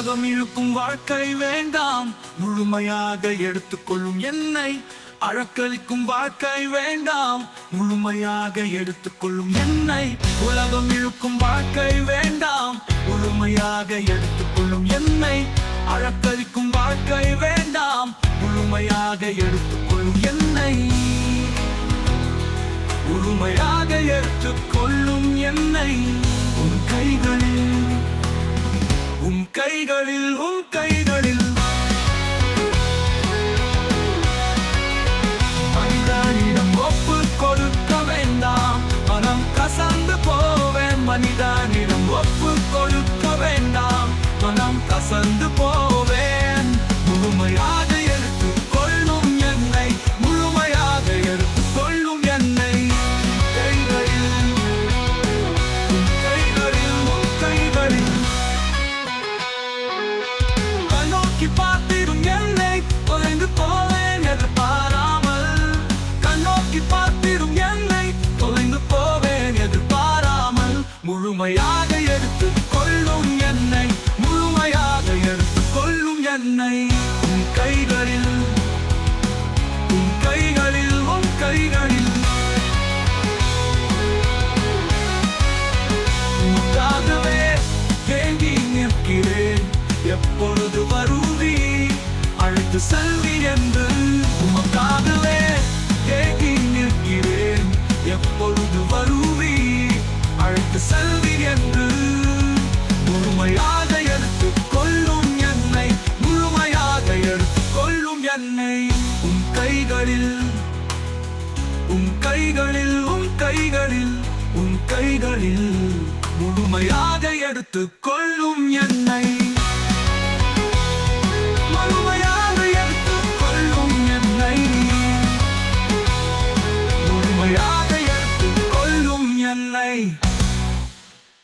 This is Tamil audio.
உலகம் இழுக்கும் வாழ்க்கை வேண்டாம். முழுமையாக எடுத்துக்கொள்ளும் என்னை அழக்களிக்கும் வாழ்க்கை வேண்டாம். முழுமையாக எடுத்துக்கொள்ளும் என்னை உலகம் இழுக்கும் வாழ்க்கை வேண்டாம். முழுமையாக எடுத்துக்கொள்ளும் என்னை அழக்களிக்கும் வாழ்க்கை வேண்டாம். முழுமையாக எடுத்துக்கொள்ளும் என்னை முழுமையாக எடுத்துக்கொள்ளும் என்னை கைகளில் உன் கைகளில். மனிதனிடம் ஒப்பு கொடுக்க வேண்டாம். மனம் கசந்து போவேன். மனிதனிடம் ஒப்பு கொடுக்க வேண்டாம். மனம் கசந்து போவேன் நோக்கி பார்த்திடும் என்னை. தொலைந்து போவேன் எதிர்பாராமல் கண்ணோக்கி பார்த்திடும் என்னை. தொலைந்து போவேன் எதிர்பாராமல் முழுமையாக எடுத்துக் கொள்ளும் என்னை. முழுமையாக எடுத்துக் கொள்ளும் என்னை. அழைத்து செல்வி என்று உமக்காகவே கேட்கி நிற்கிறேன். எப்பொழுது வருவி? அழைத்து செல்வி என்று முழுமையாக எடுத்து கொள்ளும் என்னை முழுமையாக எடுத்து கொள்ளும் என்னை. உன் கைகளில் உன் கைகளில் உன் கைகளில் உன் கைகளில் முழுமையாக எடுத்து கொள்ளும் என்னை.